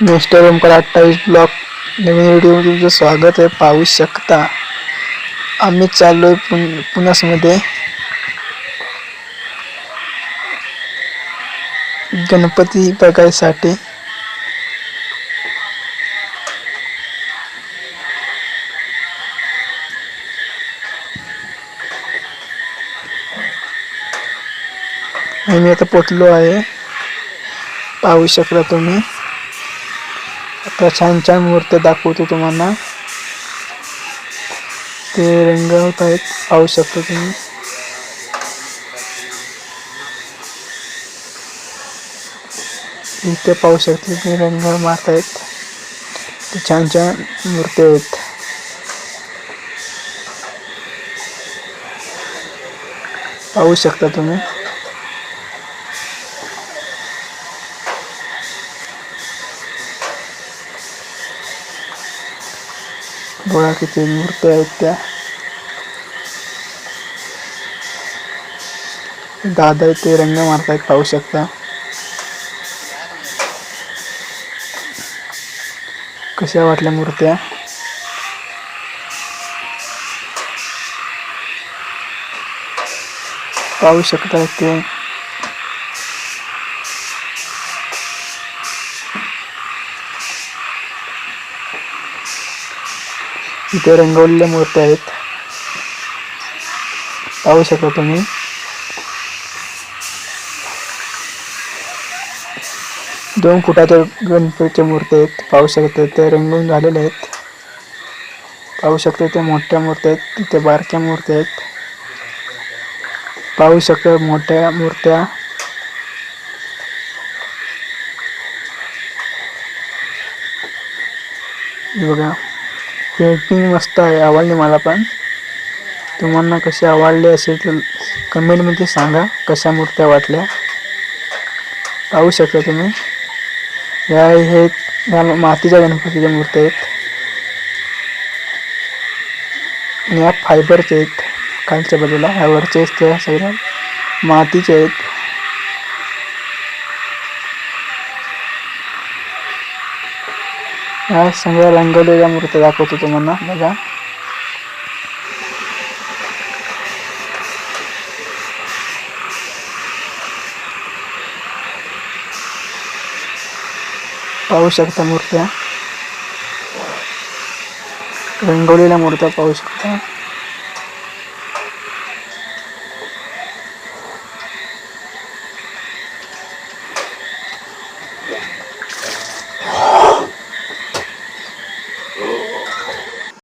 Mister Omkar अठ्ठावीस block नवीन व्हिडिओमध्ये तुमचं स्वागत आहे. पाहू शकता. आम्ही चाललोय पुन पुण्यासमध्ये. गणपती बघायसाठी. आम्ही आता पोचलो आहे. पाहू शकता तुम्ही. आता छान छान मूर्त्या दाखवतो तुम्हाला. ते रंगवत आहेत पाहू शकता तुम्ही. इथे पाहू शकता तुम्ही रंग मारत आहेत. ते छान छान मूर्त्या आहेत. पाहू शकता तुम्ही. बघा किती मूर्ती आहेत त्या दादा इथे रंग मारतायत पाहू शकता कशा वाटल्या मूर्त्या पाहू शकता ते इथे रंगवलेल्या मूर्त्या आहेत. पाहू शकता तुम्ही. दोन फुटाच्या गणपतीच्या मूर्त्या आहेत. पाहू शकता ते रंगून झालेले आहेत. पाहू शकता त्या मोठ्या मूर्त्या आहेत. तिथे बारक्या मूर्त्या आहेत. पाहू शकता मोठ्या मूर्त्या. बघा. पेंटिंग मस्त आहे आवडली मला पण. तुम्हाला कशी आवडली असेल तर कमेंटमध्ये सांगा कशा मूर्त्या वाटल्या. पाहू शकता तुम्ही. या हे या मातीच्या गणपतीच्या मूर्त्या आहेत. या फायबरचे आहेत खालच्या बाजूला. ह्यावरचे आहेत त्या सगळ्या. मातीचे आहेत. ह्या सगळ्या रंगवलेल्या मूर्त्या दाखवतो तुम्हाला. बघा. पाहू शकता मूर्त्या. रंगवलेल्या मूर्त्या पाहू शकता.